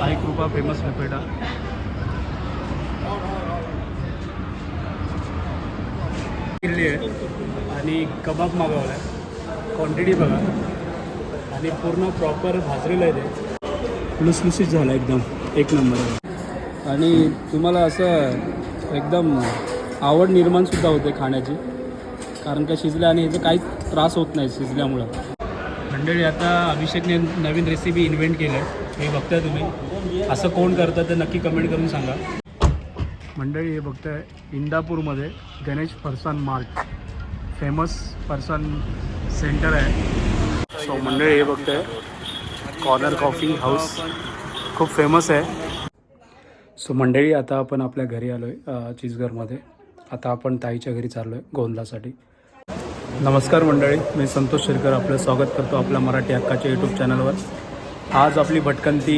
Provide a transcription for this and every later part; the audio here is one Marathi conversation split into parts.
साई कृपा फेमस लपेटा. किल्ली आहे आणि कबाब मागवला आहे क्वांटिटी बघा. आणि पूर्ण प्रॉपर भाजलेलं आहे ते. लुसलुसीत झालं एकदम. एक नंबर आणि तुम्हाला असं एकदम आवड निर्माणसुद्धा होते खाण्याची. कारण का शिजल्या आणि याचा काहीच त्रास होत नाही शिजल्यामुळं. मंडळी आता अभिषेकने नवीन रेसिपी इन्व्हेंट केलं आहे हे बघताय तुम्ही. असं कोण करतं ते नक्की कमेंट करून सांगा. मंडळी हे बघताय इंदापूरमध्ये Ganesh Farsan mart. Famous farsan centre आहे. सो मंडळी हे बघताय कॉर्नर कॉफी हाऊस खूप फेमस आहे. सो मंडळी आता आपण आपल्या घरी आलो आहे चिचघरमध्ये आता आपण ताईच्या घरी चाललो आहे गोंदलासाठी. नमस्कार मंडळी मी संतोष शिरकर आपलं स्वागत करतो आपल्या मराठी हक्काच्या यूट्यूब चॅनलवर आज आपली भटकंती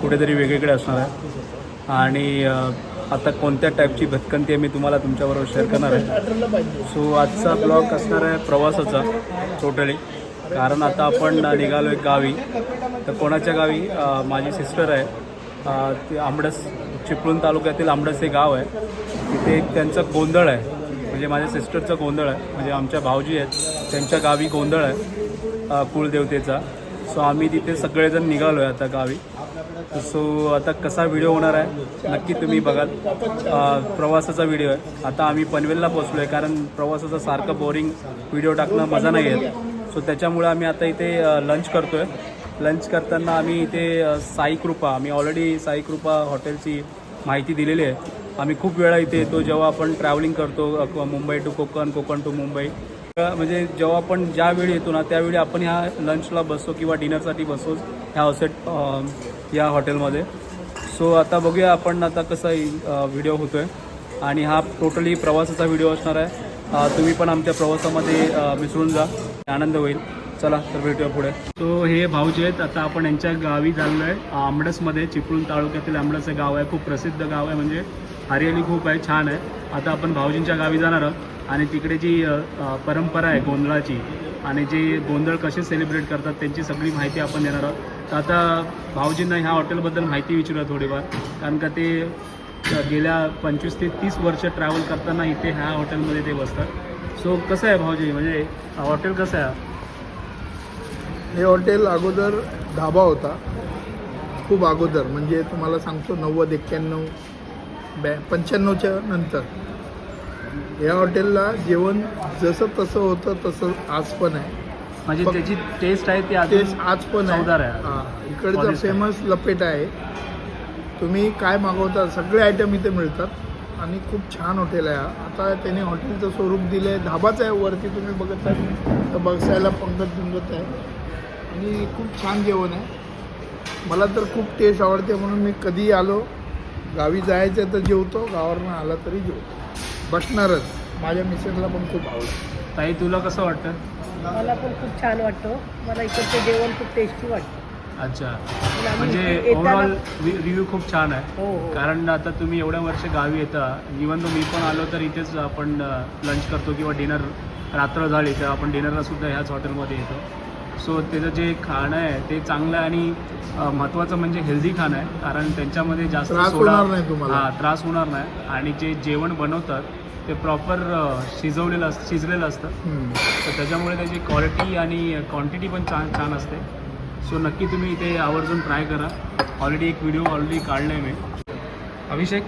कुठेतरी वेगळीकडे असणार आहे. आणि आता कोणत्या टाईपची भटकंती आहे मी तुम्हाला तुमच्याबरोबर शेअर करणार आहे. सो आजचा ब्लॉग असणार आहे प्रवासाचा टोटली कारण आता आपण निघालो एक गावी. तर कोणाच्या गावी? माझी सिस्टर आहे. ती ते आंबडस चिपळूण तालुक्यातील आंबडस हे गाव आहे. तिथे एक त्यांचं गोंधळ आहे. म्हणजे माझ्या सिस्टरचं गोंधळ आहे. म्हणजे आमच्या भाऊजी आहेत. त्यांच्या गावी गोंधळ आहे. कुळदेवतेचा. कुलदेवतेचा सो आम्ही तिथे सगळेजण निघालो आहे आता गावी. सो आता कसा व्हिडिओ होणार आहे नक्की तुम्ही बघाल. प्रवासाचा व्हिडिओ आहे. आता आम्ही पनवेलला पोचलो आहे कारण प्रवासाचा सारखं बोरिंग व्हिडिओ टाकणं मजा नाही येत. सो त्याच्यामुळे आम्ही आता इथे लंच करतो आहे लंच करताना आम्ही इथे साई कृपा आम्ही ऑलरेडी साई कृपा हॉटेलची माहिती दिलेली आहे. आम्ही खूप वेळा इथे येतो जेव्हा आपण ट्रॅव्हलिंग करतो मुंबई टू कोकण कोकण टू मुंबई. म्हणजे जेव्हा आपण ज्यावेळी येतो ना त्यावेळी आपण ह्या लंचला बसतो किंवा डिनरसाठी बसतो ह्या हॉसेट या हॉटेलमध्ये सो आता बघूया आपण आता कसा व्हिडिओ होतो आहे आणि हा टोटली प्रवासाचा व्हिडिओ असणार आहे. तुम्ही पण आमच्या प्रवासामध्ये मिसळून जा. आनंद होईल. चला तर भेटूया पुढे. तो हे भाऊजी आहेत. आता आपण यांच्या गावी चाललो आहे आंबडसमध्ये चिपळूण तालुक्यातील आंबडस हे गाव आहे. खूप प्रसिद्ध गाव आहे. म्हणजे हरियाली खूप आहे. छान आहे. आता आपण भाऊजींच्या गावी जाणार आहोत. आणि तिकडे जी परंपरा आहे गोंधळाची आणि जे गोंधळ कसे सेलिब्रेट करतात त्यांची सगळी माहिती आपण देणार आहोत. तर आता भाऊजींना ह्या हॉटेलबद्दल माहिती विचारूया थोडीफार. कारण का ते गेल्या पंचवीस ते तीस वर्ष ट्रॅव्हल करताना इथे ह्या हॉटेलमध्ये ते बसतात. सो कसं आहे भाऊजी? म्हणजे हॉटेल कसं आहे? हे हॉटेल अगोदर ढाबा होता. खूप अगोदर. म्हणजे तुम्हाला सांगतो नव्वद एक्क्याण्णव बॅ पंच्याण्णवच्या नंतर. या हॉटेलला जेवण जसं तसं होतं तसं आज पण आहे. म्हणजे फक्त- त्याची टेस्ट आहे ती तेच अजून आज पण चवदार आहे. हा, इकडचा आहे. फेमस लपेटा आहे. तुम्ही काय मागवता सगळे आयटम इथे मिळतात. आणि खूप छान हॉटेल आहे हा. आता त्याने हॉटेलचं स्वरूप दिलं आहे धाबाच आहे वरती तुम्ही बघत आहे तर बसायला पंगत बिंगत आहे. आणि खूप छान जेवण आहे. मला तर खूप टेस्ट आवडते म्हणून मी कधी आलो. गावी जायचं तर जेवतो गावावरनं आला तरी जेवतो. बसणारच. माझ्या मिसेसला पण खूप आवडतं. ताई तुला कसं वाटतं? मला पण खूप छान वाटतं. मला इकडचं जेवण खूप टेस्टी वाटतं. अच्छा. म्हणजे ओव्हरऑल रिव्ह्यू खूप छान आहे. हो हो. कारण आता तुम्ही एवढ्या वर्ष गावी येता. इवन तो मी पण आलो तर इथेच आपण लंच करतो किंवा डिनर रात्र झाली तर आपण डिनरला सुद्धा ह्याच हॉटेलमध्ये येतो. सो त्याचं जे खाणं आहे ते चांगलं आहे आणि महत्त्वाचं म्हणजे हेल्दी खाणं आहे. कारण त्यांच्यामध्ये जास्त सोडा होणार नाही तुम्हाला. हा त्रास होणार नाही. आणि जे जेवण बनवतात ते प्रॉपर शिजवलेलं असतं शिजलेलं असतं. तर त्याच्यामुळे त्याची क्वालिटी आणि क्वांटिटी पण छान छान असते. सो नक्की तुम्ही इथे आवर्जून ट्राय करा. ऑलरेडी एक व्हिडिओ ऑलरेडी काढला आहे मी. अभिषेक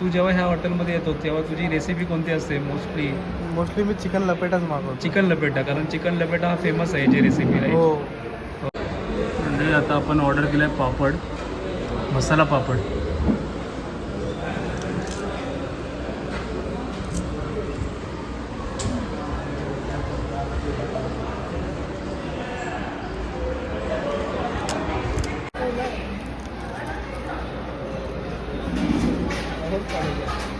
तू जेव्हा ह्या हॉटेलमध्ये येतो तेव्हा तुझी रेसिपी कोणती असते मोस्टली मोस्टली मी चिकन लपेटाच मागवतो. चिकन लपेटा कारण चिकन लपेटा हा फेमस आहे जी रेसिपी आहे हो. म्हणजे आता आपण ऑर्डर केलं आहे पापड मसाला पापड.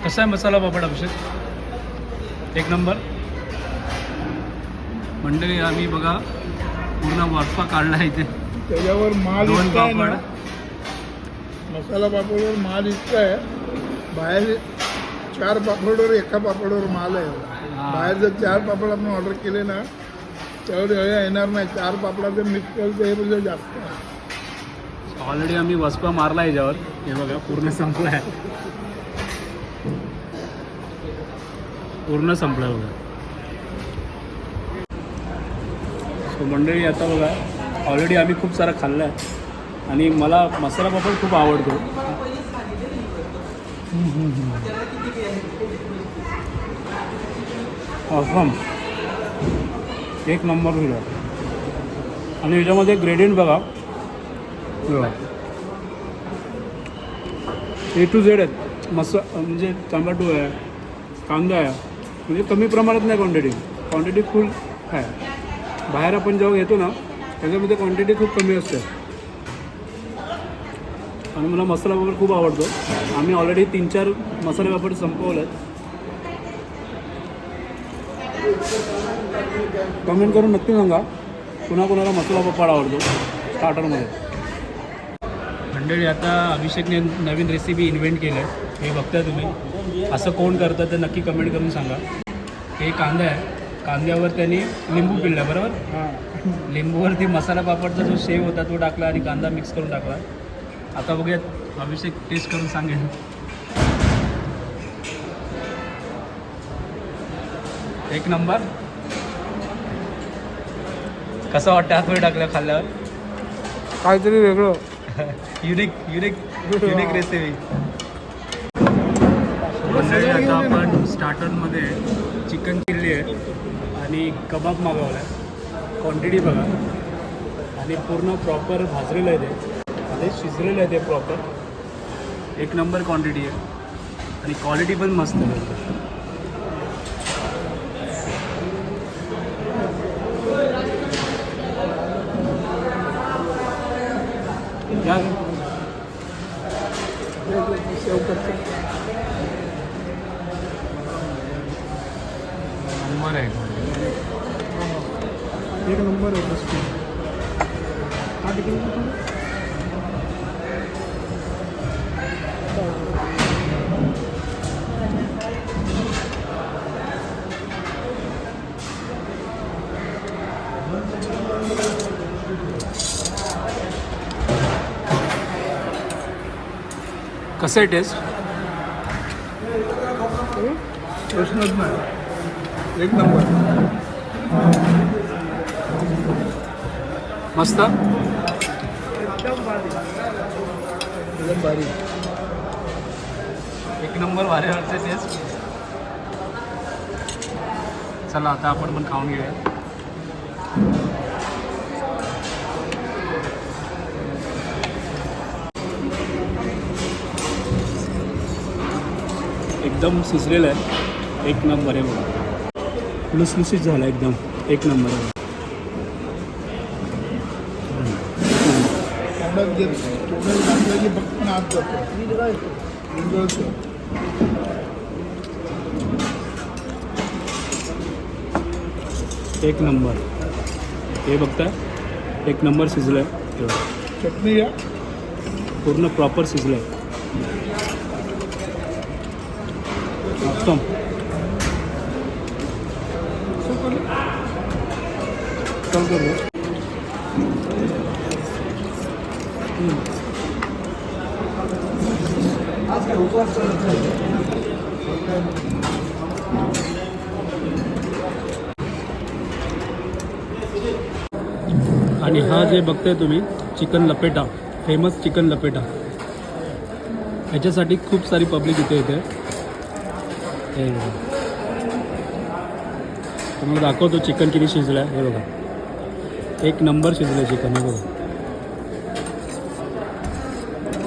कसा आहे मसाला पापड अभिषेक? एक नंबर. मंडळी आम्ही बघा पूर्ण वाफा काढला आहे इथे. त्याच्यावर माल दोन पापड. मसाला पापडवर माल इतका आहे. बाहेर चार पापडवर एका पापडवर माल आहे. हा. बाहेर जर चार पापड आपण ऑर्डर केले ना त्यावर येणार नाही. चार पापडाचं मिक्स केलं हे म्हणजे जास्त. ऑलरेडी आम्ही वसपा मारला याच्यावर. हे बघा पूर्ण संपला आहे पूर्ण संपला बघा. सो मंडळी आता बघा ऑलरेडी आम्ही खूप सारा खाल्ला आहे आणि मला मसाला पापड खूप आवडतो. ऑसम एक नंबर व्हिडिओ आणि याच्यामध्ये ग्रेडियंट बघा. ए टू झेड आहेत. मसा म्हणजे टमॅटो आहे कांदा आहे. म्हणजे कमी प्रमाणात नाही क्वांटिटी क्वांटिटी फुल आहे. बाहेर आपण जेव्हा घेतो ना त्याच्यामध्ये क्वांटिटी खूप कमी असते. आणि मला मसाला पापड खूप आवडतो. आम्ही ऑलरेडी तीन चार मसाले पापड संपवलं आहेत कमेंट करून नक्की सांगा. पुन्हा कुणाला मसाला पापड आवडतो? स्टार्टरमध्ये मंडळी आता अभिषेकने नवीन रेसिपी इन्व्हेंट केलं. आहे हे बघताय तुम्ही. असं कोण करतं ते नक्की कमेंट करून सांगा. हे कांदा आहे. कांद्यावर त्यांनी लिंबू पिळला बरोबर? लिंबूवरती मसाला पापडचा जो शेव होता तो टाकला आणि कांदा मिक्स करून टाकला. आता बघूयात अभिषेक टेस्ट करून सांगेल. एक नंबर. कसं वाटतं हातवर टाकलं खाल्ल्यावर? काहीतरी वेगळं. युनिक युनिक युनिक रेसिपी मंडळी आता आपण स्टार्टरमध्ये चिकन चिल्ली आहे आणि कबाब मागवला आहे. क्वांटिटी बघा. आणि पूर्ण प्रॉपर भाजलेलं आहे ते. आणि शिजलेलं आहे ते प्रॉपर एक नंबर क्वांटिटी आहे. आणि क्वालिटी पण मस्त आहे. या. नंबर आहे एक नंबर बस हा तिकडे कसं आहे टेस्ट प्रश्नच नाही. एक नंबर. मस्त? भारी एक नंबर भारी वाटते टेस्ट चला आता आपण पण खाऊन घेऊया. एकदम सुचलेलं आहे. एक नंबर आहे बघा. लुसलुसीत झाला एकदम. एक नंबर. एक नंबर. हे बघताय. एक नंबर शिजलं आहे चटणी पूर्ण प्रॉपर शिजलं आहे उत्तम. करू. आणि हा जे बघताय तुम्ही चिकन लपेटा फेमस चिकन लपेटा. ह्याच्यासाठी खूप सारी पब्लिक इथे येते. तुम्हाला दाखवतो चिकन किती शिजलं आहे हे बघा. एक नंबर शिजलं चिकन हे बघा.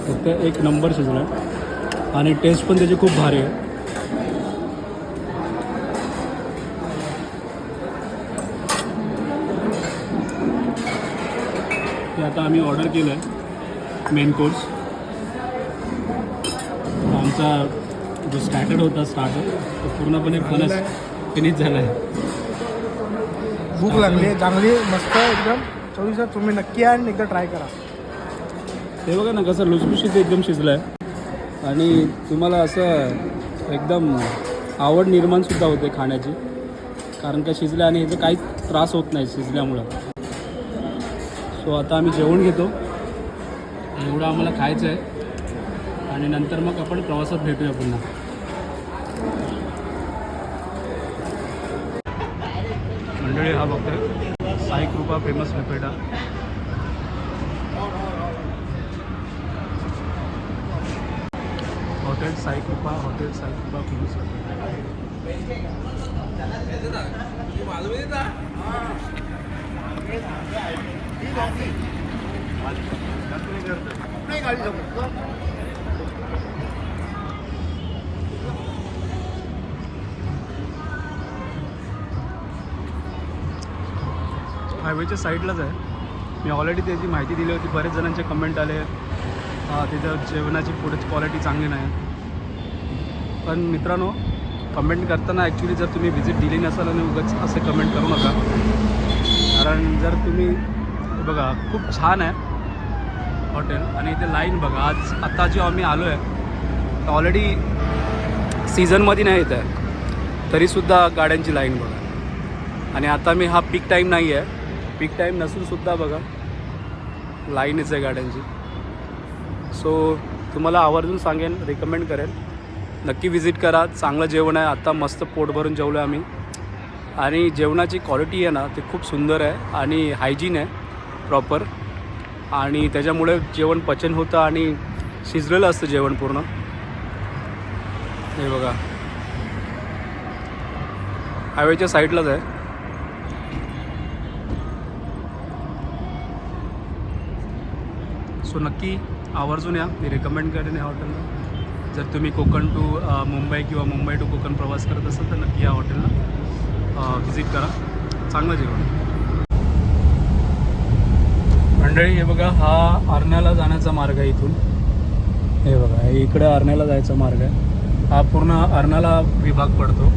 फक्त एक नंबर शिजलं. आहे आणि टेस्ट पण त्याची खूप भारी आहे. ते आता आम्ही ऑर्डर केलं आहे मेन कोर्स आमचा जो स्टार्टर होता स्टार्टर तो पूर्णपणे फनस फिनिश झाला आहे भूक लागली आहे. चांगली मस्त एकदम. चवीचं तुम्ही नक्की या आणि एकदा ट्राय करा. ते बघा ना कसं लुसलुशीत एकदम शिजलं आहे आणि तुम्हाला असं एकदम आवड निर्माणसुद्धा होते खाण्याची. कारण का शिजलं आणि ह्याचा काहीच त्रास होत नाही शिजल्यामुळं. सो आता आम्ही जेवण घेतो. एवढं आम्हाला खायचं आहे आणि नंतर मग आपण प्रवासात भेटूया पुन्हा. मंडळी हा बघतोय. साई कृपा फेमस लपेटा. हॉटेल साई कृपा हॉटेल साई कृपा फेमस लपेटा. हायवेच्या साईडलाच आहे. मी ऑलरेडी त्याची माहिती दिली होती. बरेच जणांचे कमेंट आले. तिथं जेवणाची पुढे क्वालिटी चांगली नाही. पण मित्रांनो कमेंट करताना ॲक्च्युली जर तुम्ही व्हिजिट दिली नसाल आणि उगाच असे कमेंट करू नका. कारण जर तुम्ही बघा खूप छान आहे हॉटेल आणि इथे लाईन बघा आज आत्ता जेव्हा आम्ही आलो आहे ऑलरेडी सीझनमध्ये नाही येत आहे. तरीसुद्धा गाड्यांची लाईन बघा. आणि आता मी हा पीक टाईम नाही आहे पीक टाईम नसूनसुद्धा बघा लाईनच आहे गाड्यांची. सो तुम्हाला आवर्जून सांगेन रिकमेंड करेन. नक्की विजिट करा चांगलं जेवण आहे. आत्ता मस्त पोट भरून जेवलो आहे आम्ही. आणि जेवणाची क्वालिटी आहे ना ती खूप सुंदर आहे आणि हायजीन आहे प्रॉपर आणि त्याच्यामुळे जेवण पचन होतं आणि शिजलेलं असतं जेवण पूर्ण. हे बघा. हायवेच्या साईडलाच आहे. सो नक्की आवर्जून या. मी रेकमेंड करेन या हॉटेलला जर तुम्ही कोकण टू मुंबई किंवा मुंबई टू कोकण प्रवास करत असाल तर नक्की या हॉटेलला व्हिजिट करा. चांगलं जेवण. मंडळी हे बघा हा आरण्याला जाण्याचा मार्ग आहे इथून. हे बघा हे इकडं आरण्याला जायचा मार्ग आहे. हा पूर्ण आरण्याला विभाग पडतो.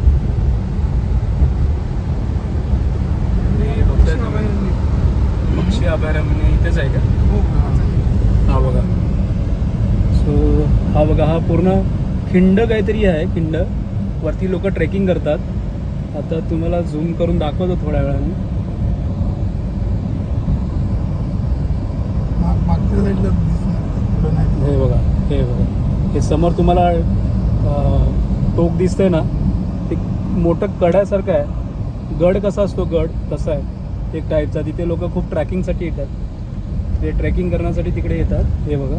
पक्षी अभयारण्य इथेच आहे का? हो, हो. हा बघा. सो हा बघा हा पूर्ण खिंड काहीतरी आहे खिंड. वरती लोक ट्रेकिंग करतात. आता तुम्हाला झूम करून दाखवतो थोड्या वेळाने. हे बघा हे बघा. हे समोर तुम्हाला टोक दिसतंय ना? ते मोठं कड्यासारखं आहे. गड कसा असतो? गड तसा आहे. एक टाईपचा तिथे लोक खूप ट्रॅकिंगसाठी येतात. ते ट्रेकिंग करण्यासाठी तिकडे येतात. हे बघा.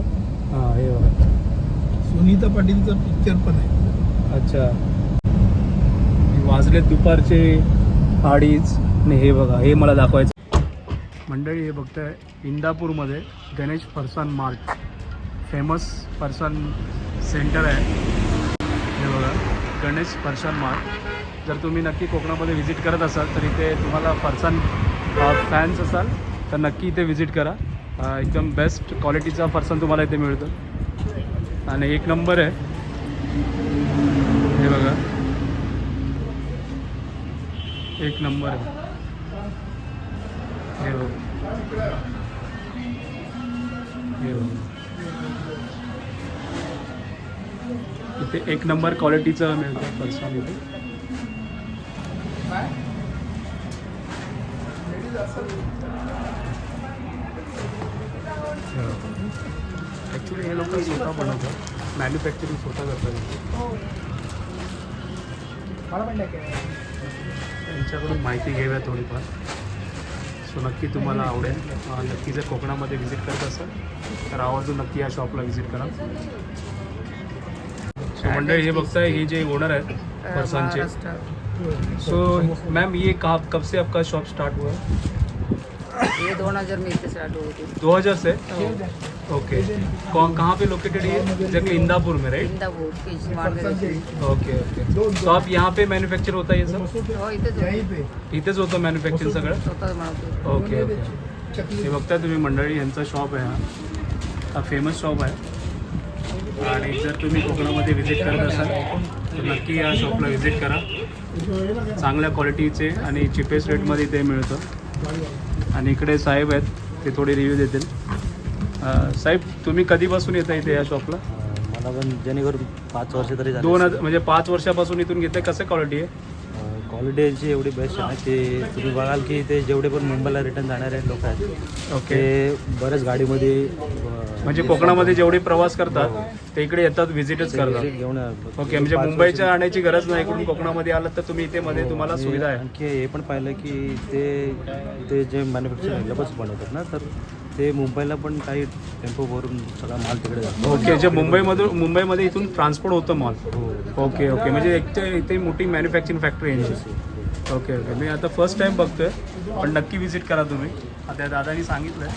हां हे बघा. सुनीता पाटीलचा पिक्चर पण आहे. अच्छा. वाजलेत दुपारचे अडीच आणि हे बघा हे मला दाखवायचं. मंडळी हे बघताय इंदापूरमध्ये Ganesh Farsan mart. Famous farsan centre आहे. हे बघा गणेश फरसान मार्ट. जर तुम्ही नक्की कोकणामध्ये व्हिजिट करत असाल तर इथे तुम्हाला फरसान फॅन्स असाल तर नक्की इथे व्हिजिट करा. एकदम बेस्ट क्वालिटीचा फरसाण तुम्हाला इथे मिळतो. आणि एक नंबर आहे. हे बघा. एक नंबर आहे. हे बघा. हे बघा. इथे एक नंबर क्वालिटीचं मिळतं फरसाण इथे. ॲक्च्युली हे लोक स्वतः बनवतात. मॅन्युफॅक्चरिंग स्वतः करतात. त्यांच्याकडून माहिती घेऊया थोडीफार. सो नक्की तुम्हाला आवडेल. नक्की जर कोकणामध्ये व्हिजिट करत असाल तर आवर्जून नक्की या शॉपला व्हिजिट करा. सो मंडळी हे बघताय हे जे ओनर आहेत फरसांचे सो मैम ये कहाँ कब से आपका शॉप स्टार्ट हुआ? है ये दोन हजार में इतने स्टार्ट हुई थी। 2000 से? ओके कौन कहाँ पे लोकेटेड है एग्जैक्टली इंदापुर में राइट इंदापूर. ओके ओके तो आप यहाँ पे मैन्युफॅक्चर होता है ये सब? हो इथेच यहीं होते. पे इथेच होतं मॅन्युफॅक्चरिंग सगळं ओके ओके हे बघताय तुम्ही मंडळी यांचा शॉप आहे हा. हा फेमस शॉप आहे. आणि जर तुम्ही कोकणामध्ये व्हिजिट करत असाल तर नक्की या शॉपला व्हिजिट करा. चांगल्या क्वालिटीचे आणि चिपेस्ट रेटमध्ये ते मिळतं. आणि इकडे साहेब आहेत ते थोडे रिव्ह्यू देतील. अं, साहेब तुम्ही कधीपासून येता इथे या शॉपला मला पण जेणेकरून पाच वर्ष तरी झाले. दोन हजार म्हणजे पाच वर्षापासून इथून घेते कसं क्वालिटी आहे? हॉलिडेची एवढी बेस्ट आहे ना की तुम्ही बघाल की ते जेवढे पण मुंबईला रिटर्न जाणारे लोक आहेत ओके ते बरेच गाडीमध्ये म्हणजे कोकणामध्ये जेवढे प्रवास करतात ते इकडे येतात व्हिजिटच ते करतात. घेऊन. ओके म्हणजे मुंबईच्या आणण्याची गरज नाही इकडून कोकणामध्ये आलं तर तुम्ही इथे मध्ये तुम्हाला आणि सुविधा आहे. आणखी हे पण पाहिलं की ते ते जे मॅन्युफॅक्चरिंग बनवतात ना तर ते मुंबईला पण काही टेम्पो भरून सगळा माल तिकडे जातो. ओके जे मुंबईमधून मुंबईमध्ये इथून ट्रान्सपोर्ट होतं मॉल. हो ओके ओके. म्हणजे एक ते- इथे मोठी मॅन्युफॅक्चरिंग फॅक्टरी आहे. यांची ओके ओके. मी आता फर्स्ट टाइम बघतोय. पण नक्की विजिट करा तुम्ही. आता दादानी सांगितलं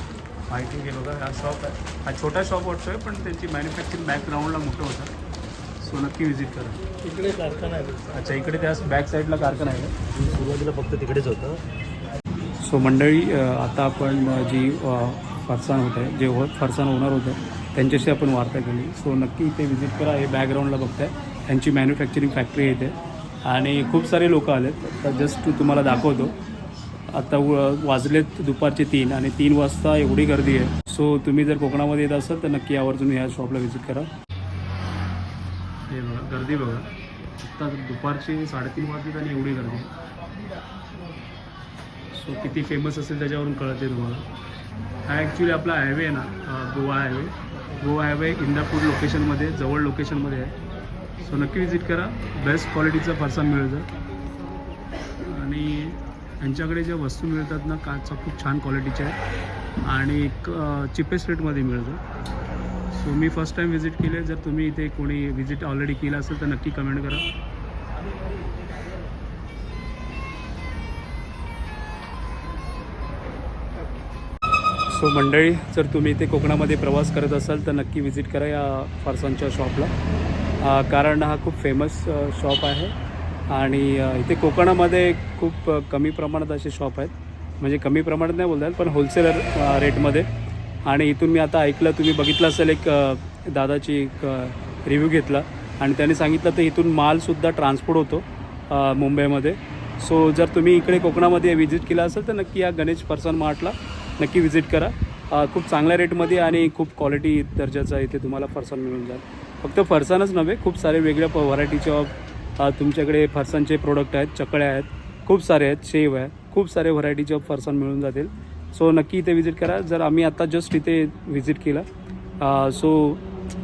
माहिती घे बघा हा शॉप आहे. हा छोटा शॉप वाटतोय पण त्यांची मॅन्युफॅक्चरिंग बॅकग्राऊंडला मोठं होतं. सो नक्की विजिट करा. इकडे कारखाना आहे. अच्छा इकडे त्या बॅक साईडला कारखाना आहे का? सुरुवातीला फक्त तिकडेच होतं. सो मंडळी आता आपण जी फरसाण होत आहे. जे हो फरसाण होणार होतं त्यांच्याशी आपण वार्ता केली. सो नक्की इथे व्हिजिट करा. हे बॅकग्राऊंडला बघताय. त्यांची मॅन्युफॅक्चरिंग फॅक्टरी येते इथे. आणि खूप सारे लोक आलेत. तर जस्ट तुम्हाला दाखवतो. आता वाजलेत दुपारचे तीन आणि तीन वाजता एवढी गर्दी आहे. सो तुम्ही जर कोकणामध्ये येत असाल तर नक्की आवर्जून या शॉपला व्हिजिट करा. हे बघा गर्दी बघा. आत्ता दुपारची साडेतीन वाजलेत आणि एवढी गर्दी आहे. सो किती फेमस असेल त्याच्यावरून कळते तुम्हाला. हा ॲक्च्युली आपला हायवे आहे ना गोवा हायवे गोवा हायवे इंदापूर लोकेशनमध्ये जवळ लोकेशनमध्ये आहे. सो नक्की विजिट करा. बेस्ट क्वालिटीचं फरसा मिळेल आणि यांच्याकडे ज्या वस्तू मिळतात ना काचा खूप छान क्वालिटीच्या आहेत. आणि चिपेस्ट रेटमध्ये मिळतं सो मी फर्स्ट टाईम व्हिजिट केले जर तुम्ही इथे कोणी व्हिजिट ऑलरेडी केलं असेल तर नक्की कमेंट करा. सो मंडळी जर तुम्ही इथे कोकणामध्ये प्रवास करत असाल तर नक्की व्हिजिट करा या फारसांच्या शॉपला. कारण हा खूप फेमस शॉप आहे. आणि इथे कोकणामध्ये खूप कमी प्रमाणात असे शॉप आहेत. म्हणजे कमी प्रमाणात नाही बोलतात पण होलसेलर रेटमध्ये आणि इथून मी आता ऐकलं तुम्ही बघितलं असेल एक दादाची एक रिव्ह्यू घेतला. आणि त्याने सांगितलं तर इथून मालसुद्धा ट्रान्सपोर्ट होतो मुंबईमध्ये. सो जर तुम्ही इकडे कोकणामध्ये व्हिजिट केला असेल तर नक्की या गणेश फरसान मार्टला. नक्की व्हिजिट करा. खूप चांगल्या रेटमध्ये आणि खूप क्वालिटी दर्जाचा इथे तुम्हाला फरसाण मिळून जाईल. फक्त फरसाणच नव्हे खूप सारे वेगळ्या प व्हरायटीच्या तुमच्याकडे फरसाणचे प्रोडक्ट आहेत चकळ्या आहेत. खूप सारे आहेत शेव आहे. खूप सारे व्हरायटीचे फरसाण मिळून जातील. सो नक्की इथे व्हिजिट करा. जर आम्ही आत्ता जस्ट इथे व्हिजिट केला सो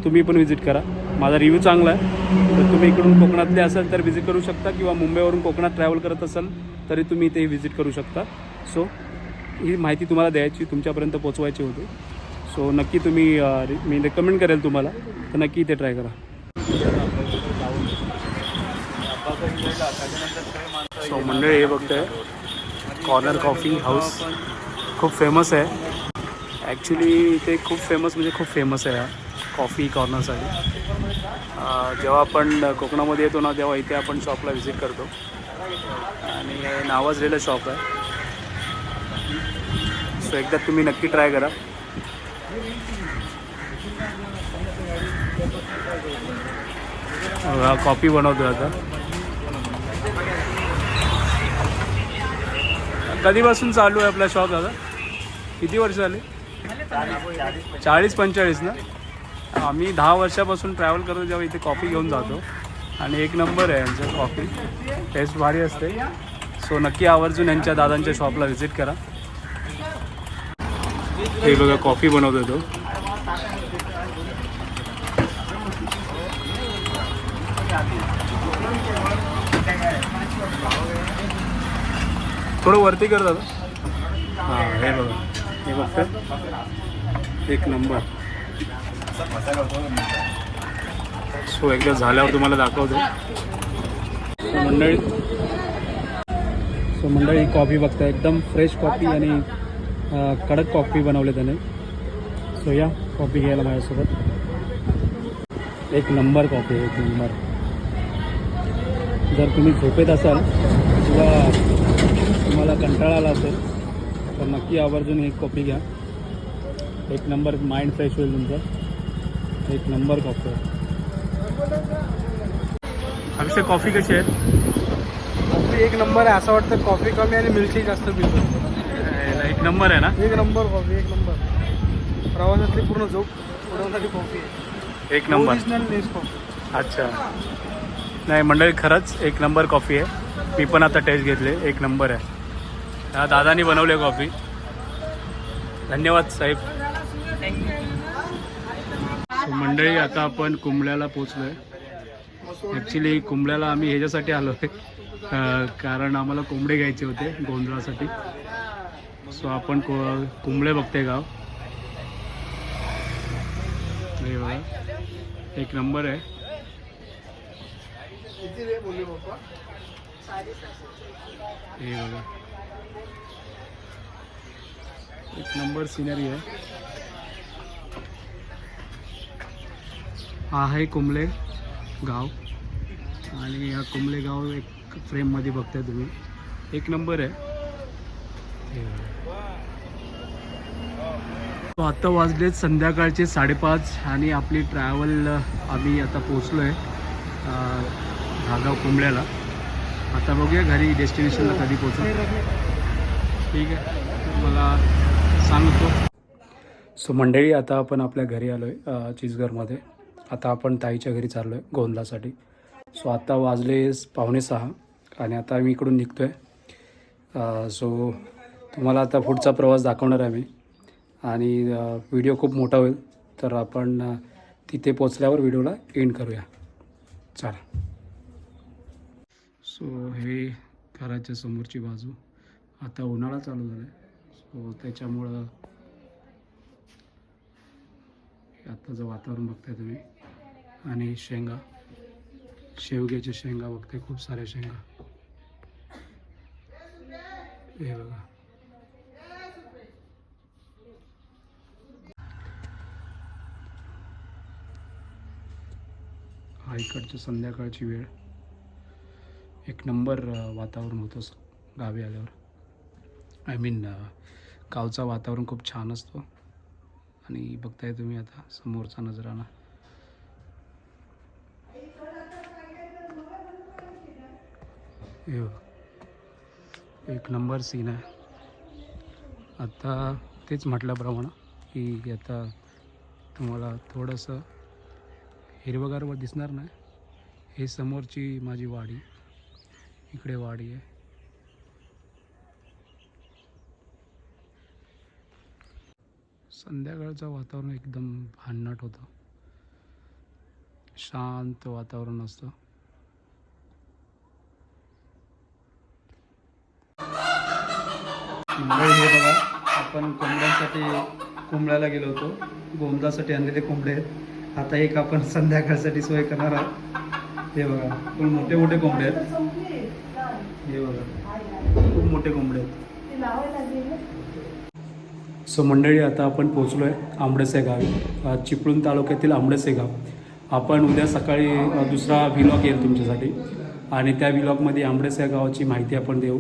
तुम्ही पण व्हिजिट करा. माझा रिव्ह्यू चांगला आहे. तर तुम्ही इकडून कोकणातले असाल तर व्हिजिट करू शकता किंवा मुंबईवरून कोकणात ट्रॅव्हल करत असाल तरी तुम्ही इथे व्हिजिट करू शकता. सो ही माहिती तुम्हाला द्यायची तुमच्यापर्यंत पोचवायची होती. सो नक्की तुम्ही मी रेकमेंड करेल तुम्हाला तर नक्की इथे ट्राय करा. सो मंडळ हे बघतंय कॉर्नर कॉफी हाऊस खूप फेमस आहे. ॲक्च्युली इथे खूप फेमस म्हणजे खूप फेमस आहे हा कॉफी कॉर्नरसाठी जेव्हा आपण कोकणामध्ये येतो ना तेव्हा इथे आपण शॉपला व्हिजिट करतो. आणि नावाजलेलं शॉप आहे. सो एकदा तुम्ही नक्की ट्राय करा. हा कॉफी बनवतो आता. कधीपासून चालू आहे आपला शॉप दादा? किती वर्ष झाले? चाळीस पंचेचाळीस ना? आम्ही दहा वर्षापासून ट्रॅव्हल करतो जेव्हा इथे कॉफी घेऊन जातो. आणि एक नंबर आहे यांचं कॉफी टेस्ट भारी असते. सो नक्की आवर्जून यांच्या दादांच्या शॉपला व्हिजिट करा. हे बघा कॉफी बनवतो तो. थोडं वरती कर दादा. हां हे बघा. हे बघतं एक नंबर. सो एकदा झाल्यावर तुम्हाला दाखवतो. मंडळी. सो मंडळी कॉफी बघता एकदम फ्रेश कॉफी आणि कडक कॉफी बनवले त्याने. सो या कॉफी घ्यायला माझ्यासोबत. एक नंबर कॉफी एक नंबर. जर तुम्ही झोपेत असाल किंवा तुम्हाला कंटाळा आला असेल तर नक्की आवर्जून एक कॉफी घ्या. एक नंबर माइंड फ्रेश होईल तुमचा. एक नंबर कॉफी आहे. अभिषेक कॉफी कशी आहे? कॉफी एक नंबर आहे. असं वाटतं कॉफी कमी आणि मिल्की जास्त पितो एक नंबर आहे ना? एक नंबर कॉफी एक नंबर. प्रवासातली पूर्ण झोप उडवणारी कॉफी आहे. एक नंबर. अच्छा. नाही मंडळी खरंच एक नंबर कॉफी आहे. मी पण आता टेस्ट घेतले एक नंबर आहे. हा दादानी बनवले कॉफी धन्यवाद साहेब. मंडळी आता आपण कुंबळ्याला पोचलो आहे ॲक्च्युली कुंबळ्याला आम्ही ह्याच्यासाठी आलो आहे कारण आम्हाला कोंबडे घ्यायचे होते गोंधळासाठी. सो आपण को कुंबळे बघते गाव. हे बघा. एक नंबर आहे. हे बघा. एक नंबर सिनरी आहे. हा आहे कुंबले गाव. आणि हा कुंबले गाव एक फ्रेममध्ये बघताय तुम्ही. एक नंबर आहे. हे. तो आत्ता वाजलेत संध्याकाळचे साडेपाच आणि आपली ट्रॅव्हल आम्ही आता पोचलो आहे धागाव कुंबळ्याला. आता बघूया घरी डेस्टिनेशनला कधी पोचू ठीक आहे. मला सांगतो. सो मंडळी आता आपण आपल्या घरी आलो आहे चिचघरमध्ये आता आपण ताईच्या घरी चाललो आहे गोंधलासाठी सो आत्ता वाजले पावणे सहा आणि आता मी इकडून निघतो आहे सो तुम्हाला आता पुढचा प्रवास दाखवणार आहे मी. आणि व्हिडिओ खूप मोठा होईल तर आपण तिथे पोचल्यावर व्हिडिओला एंड करूया. चला. सो हे घराच्या समोरची बाजू. आता उन्हाळा चालू झाला आहे सो त्याच्यामुळं हे आत्ताचं वातावरण बघताय तुम्ही. आणि शेंगा. शेवग्याच्या शेंगा बघताय खूप साऱ्या शेंगा. हे बघा. हा इकडची संध्याकाळची वेळ. एक नंबर वातावरण होतं स- गावी आल्यावर. आय मीन गावचा वातावरण खूप छान असतो. आणि बघताय तुम्ही आता समोरचा नजराना. एक नंबर सीन आहे. आता तेच म्हटल्याप्रमाणे की आता तुम्हाला थोडंसं हिरवगार वर दिसणार नाही. हे समोरची माझी वाडी. इकडे वाडी आहे. संध्याकाळचं वातावरण एकदम भन्नाट होतं. शांत वातावरण असतं. मुंबई हे बघा आपण कोंबड्यांसाठी कोंबड्याला गेलो होतो. गोंदासाठी आणलेले कोंबडे आहेत. आता एक आपण संध्याकाळसाठी सोय करणार आहोत. हे बघा खूप मोठे मोठे कोंबडे आहेत. हे बघा खूप मोठे कोंबडे आहेत. सो मंडळी आता आपण पोचलो आहे आंबडसे गावी. चिपळूण तालुक्यातील आंबडसे गाव. आपण उद्या सकाळी दुसरा व्हिलॉग येईल तुमच्यासाठी. आणि त्या व्हिलॉगमध्ये आंबडसे गावाची माहिती आपण देऊ.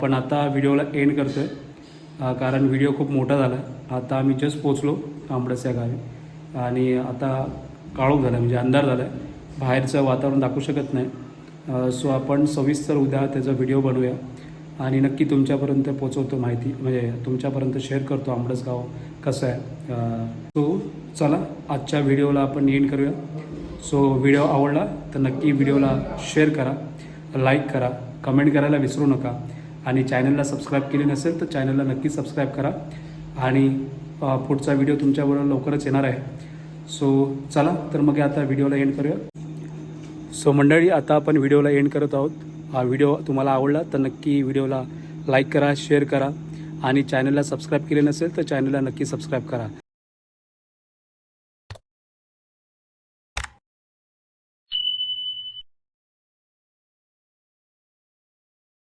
पण आता व्हिडिओला एंड करतो आहे कारण व्हिडिओ खूप मोठा झाला आहे आता आम्ही जस्ट पोचलो आंबडसे गावी. आणि आता काळोख झाला म्हणजे अंधार झाला आहे बाहेरचं वातावरण दाखवू शकत नाही. सो आपण सविस्तर उद्या त्याचा व्हिडिओ बनवूया. आणि नक्की तुमच्यापर्यंत पोचवतो माहिती म्हणजे तुमच्यापर्यंत शेअर करतो आंबडस गाव कसं आहे. सो चला आजच्या व्हिडिओला आपण एंड करूया. सो व्हिडिओ आवडला तर नक्की व्हिडिओला शेअर करा लाईक करा कमेंट करायला विसरू नका. आणि चॅनलला सबस्क्राईब केले नसेल तर चॅनलला नक्की सबस्क्राईब करा. आणि पुढचा व्हिडिओ तुमच्याबरोबर लवकरच येणार आहे. सो चला तर मग आता व्हिडिओला एंड करूया. सो मंडळी आता आपण व्हिडिओला एंड करत आहोत. हा व्हिडिओ तुम्हाला आवडला तर नक्की व्हिडिओला लाईक करा शेअर करा. आणि चॅनलला सबस्क्राईब केले नसेल तर चॅनलला नक्की सबस्क्राईब करा.